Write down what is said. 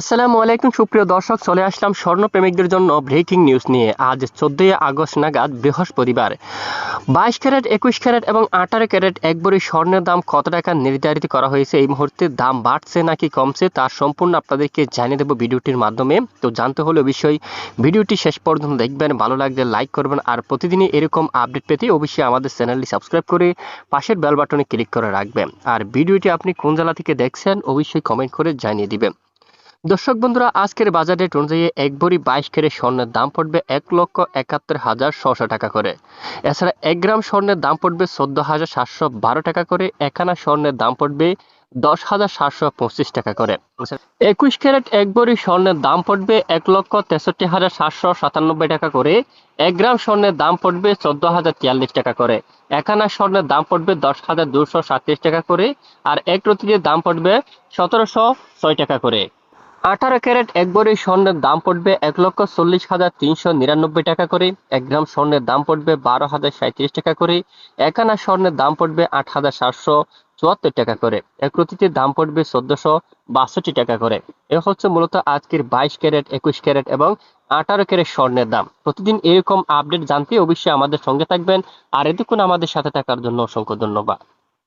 আসসালামু আলাইকুম, সুপ্রিয় দর্শক, চলে আসলাম স্বর্ণপ্রেমিকদের জন্য ব্রেকিং নিউজ নিয়ে। আজ চোদ্দই আগস্ট নাগাদ বৃহস্পতিবার। বাইশ ক্যারেট, একুশ ক্যারেট এবং আঠারো ক্যারেট এক স্বর্ণের দাম কত টাকা নির্ধারিত করা হয়েছে? এই মুহূর্তে দাম বাড়ছে নাকি কমছে তার সম্পূর্ণ আপনাদেরকে জানিয়ে দেবো ভিডিওটির মাধ্যমে। তো জানতে হলে অবশ্যই ভিডিওটি শেষ পর্যন্ত দেখবেন, ভালো লাগলে লাইক করবেন আর প্রতিদিনই এরকম আপডেট পেতে অবশ্যই আমাদের চ্যানেলটি সাবস্ক্রাইব করে পাশের বেল বাটনে ক্লিক করে রাখবেন। আর ভিডিওটি আপনি কোন জেলা থেকে দেখছেন, অবশ্যই কমেন্ট করে জানিয়ে দিবেন। দর্শক বন্ধুরা, আজকের বাজার রেট অনুযায়ী এক ভরি বাইশ কেরে স্বর্ণের দাম পড়বে এক লক্ষ একাত্তর হাজার ছশো টাকা করে। এছাড়া এক গ্রাম স্বর্ণের দাম পড়বে চোদ্দ হাজার সাতশো বারো টাকা করে একানা স্বর্ণের দাম পড়বে দশ হাজার সাতশো পঁচিশ টাকা করে। একুশ ক্যারেট এক ভরি স্বর্ণের দাম পড়বে এক লক্ষ তেষট্টি হাজার সাতশো সাতানব্বই টাকা করে, এক গ্রাম স্বর্ণের দাম পড়বে চোদ্দ হাজার তিয়াল্লিশ টাকা করে একানা স্বর্ণের দাম পড়বে দশ হাজার দুশো সাতত্রিশ টাকা করে, আর এক রতির দাম পড়বে সতেরোশো ছয় টাকা করে। আঠারো ক্যারেট এক ভরি স্বর্ণের দাম পড়বে এক লক্ষ চল্লিশ হাজার তিনশো নিরানব্বই টাকা করে। এক গ্রাম স্বর্ণের দাম পড়বে বারো হাজার সাঁত্রিশ টাকা করে। এক আনা স্বর্ণের দাম পড়বে আট হাজার সাতশো চুয়াত্তর টাকা করে। এক রতিটির দাম পড়বে চোদ্দশো বাষট্টি টাকা করে। এ হচ্ছে মূলত আজকের বাইশ ক্যারেট, একুশ ক্যারেট এবং আঠারো ক্যারেট স্বর্ণের দাম। প্রতিদিন এরকম আপডেট জানতে অবশ্যই আমাদের সঙ্গে থাকবেন। আর এতক্ষণ আমাদের সাথে থাকার জন্য অসংখ্য ধন্যবাদ।